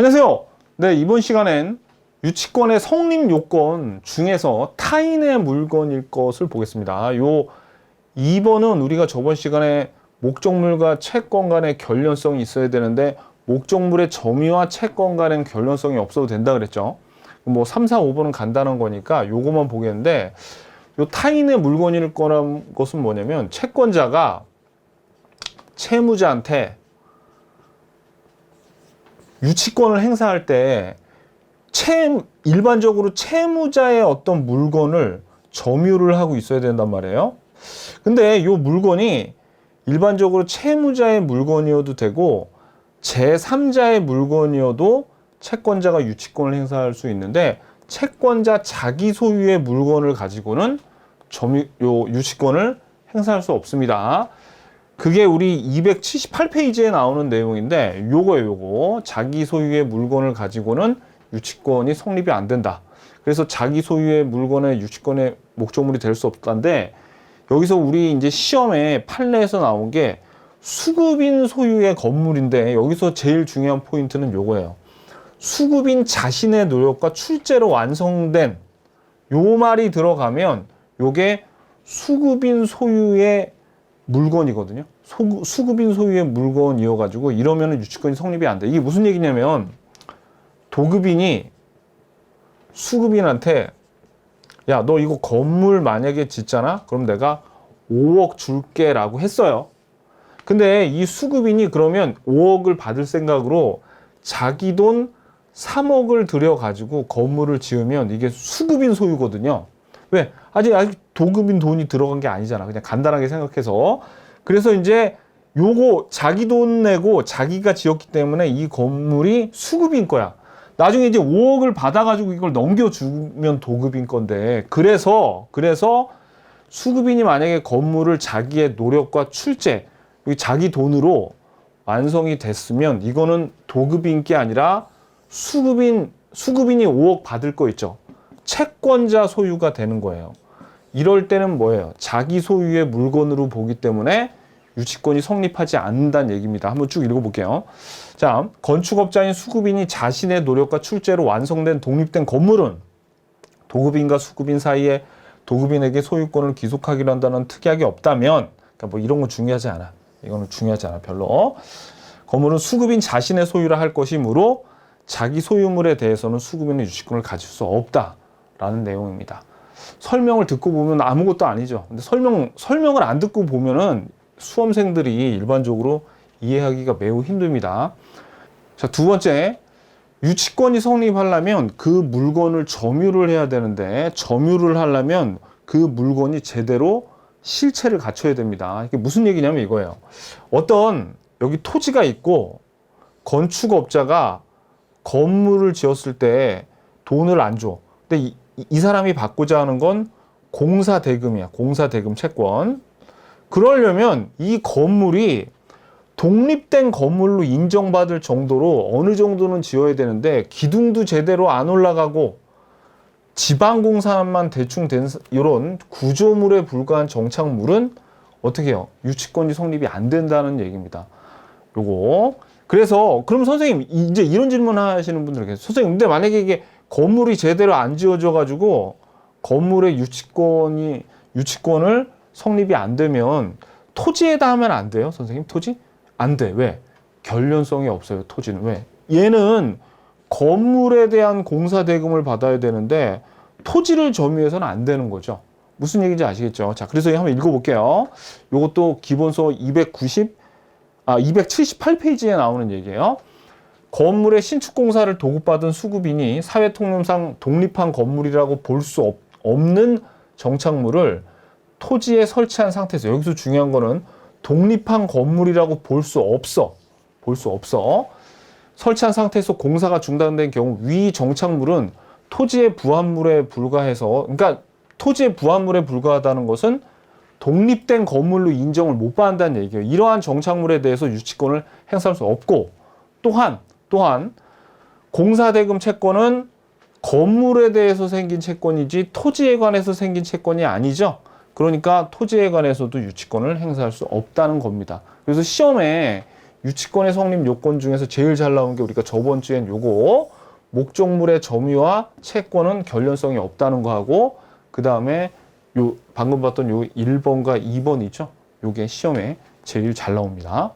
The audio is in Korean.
안녕하세요. 네, 이번 시간엔 유치권의 성립 요건 중에서 타인의 물건일 것을 보겠습니다. 요 2번은 우리가 저번 시간에 목적물과 채권 간의 결련성이 있어야 되는데 목적물의 점유와 채권 간의 결련성이 없어도 된다 그랬죠. 뭐 3, 4, 5번은 간단한 거니까 요거만 보겠는데 요 타인의 물건일 거란 것은 뭐냐면 채권자가 채무자한테 유치권을 행사할 때 채, 일반적으로 채무자의 어떤 물건을 점유를 하고 있어야 된단 말이에요. 근데 이 물건이 일반적으로 채무자의 물건이어도 되고 제3자의 물건이어도 채권자가 유치권을 행사할 수 있는데 채권자 자기 소유의 물건을 가지고는 점유 요 유치권을 행사할 수 없습니다. 그게 우리 278페이지에 나오는 내용인데 요거예요, 요거. 자기 소유의 물건을 가지고는 유치권이 성립이 안 된다. 그래서 자기 소유의 물건의 유치권의 목적물이 될 수 없다는데 여기서 우리 이제 시험에 판례에서 나온 게 수급인 소유의 건물인데 여기서 제일 중요한 포인트는 요거예요. 수급인 자신의 노력과 출제로 완성된 요 말이 들어가면 요게 수급인 소유의 물건이거든요. 소, 수급인 소유의 물건이어가지고 이러면 유치권이 성립이 안 돼. 이게 무슨 얘기냐면 도급인이 수급인한테 야, 너 이거 건물 만약에 짓잖아? 그럼 내가 5억 줄게 라고 했어요. 근데 이 수급인이 그러면 5억을 받을 생각으로 자기 돈 3억을 들여가지고 건물을 지으면 이게 수급인 소유거든요. 왜? 아직, 아직 도급인 돈이 들어간 게 아니잖아. 그냥 간단하게 생각해서. 그래서 이제 요거 자기 돈 내고 자기가 지었기 때문에 이 건물이 수급인 거야. 나중에 이제 5억을 받아가지고 이걸 넘겨주면 도급인 건데. 그래서, 그래서 수급인이 만약에 건물을 자기의 노력과 출제, 자기 돈으로 완성이 됐으면 이거는 도급인 게 아니라 수급인, 수급인이 5억 받을 거 있죠. 채권자 소유가 되는 거예요. 이럴 때는 뭐예요? 자기 소유의 물건으로 보기 때문에 유치권이 성립하지 않는다는 얘기입니다. 한번 쭉 읽어볼게요. 자, 건축업자인 수급인이 자신의 노력과 출제로 완성된 독립된 건물은 도급인과 수급인 사이에 도급인에게 소유권을 귀속하기로 한다는 특약이 없다면, 그러니까 뭐 이런 건 중요하지 않아. 이거는 중요하지 않아, 별로. 건물은 수급인 자신의 소유라 할 것이므로 자기 소유물에 대해서는 수급인의 유치권을 가질 수 없다 라는 내용입니다. 설명을 듣고 보면 아무것도 아니죠. 근데 설명 설명을 안 듣고 보면은 수험생들이 일반적으로 이해하기가 매우 힘듭니다. 자, 두 번째. 유치권이 성립하려면 그 물건을 점유를 해야 되는데 점유를 하려면 그 물건이 제대로 실체를 갖춰야 됩니다. 이게 무슨 얘기냐면 이거예요. 어떤 여기 토지가 있고 건축업자가 건물을 지었을 때 돈을 안 줘. 근데 이, 이 사람이 받고자 하는 건 공사 대금이야. 공사 대금 채권. 그러려면 이 건물이 독립된 건물로 인정받을 정도로 어느 정도는 지어야 되는데 기둥도 제대로 안 올라가고 지방공사만 대충 된 이런 구조물에 불과한 정착물은 어떻게 해요? 유치권이 성립이 안 된다는 얘기입니다. 요거. 그래서 그럼 선생님 이제 이런 질문 하시는 분들 계세요. 선생님 근데 만약에 이게 건물이 제대로 안 지어져 가지고 건물의 유치권이 유치권을 성립이 안 되면 토지에다 하면 안 돼요, 선생님? 토지? 안 돼. 왜? 결련성이 없어요, 토지는. 왜? 얘는 건물에 대한 공사 대금을 받아야 되는데 토지를 점유해서는 안 되는 거죠. 무슨 얘기인지 아시겠죠? 자, 그래서 한번 읽어볼게요. 이것도 기본서 290, 아, 278페이지에 나오는 얘기예요. 건물의 신축 공사를 도급받은 수급인이 사회 통념상 독립한 건물이라고 볼 수 없는 정착물을 토지에 설치한 상태에서 여기서 중요한 거는 독립한 건물이라고 볼 수 없어. 볼 수 없어. 설치한 상태에서 공사가 중단된 경우 위 정착물은 토지의 부합물에 불과해서 그러니까 토지의 부합물에 불과하다는 것은 독립된 건물로 인정을 못 받는다는 얘기예요. 이러한 정착물에 대해서 유치권을 행사할 수 없고 또한 또한 공사대금 채권은 건물에 대해서 생긴 채권이지 토지에 관해서 생긴 채권이 아니죠. 그러니까 토지에 관해서도 유치권을 행사할 수 없다는 겁니다. 그래서 시험에 유치권의 성립 요건 중에서 제일 잘 나온 게 우리가 저번 주엔 요거 목적물의 점유와 채권은 결련성이 없다는 거 하고 그 다음에 요 방금 봤던 요 1번과 2번 있죠? 요게 시험에 제일 잘 나옵니다.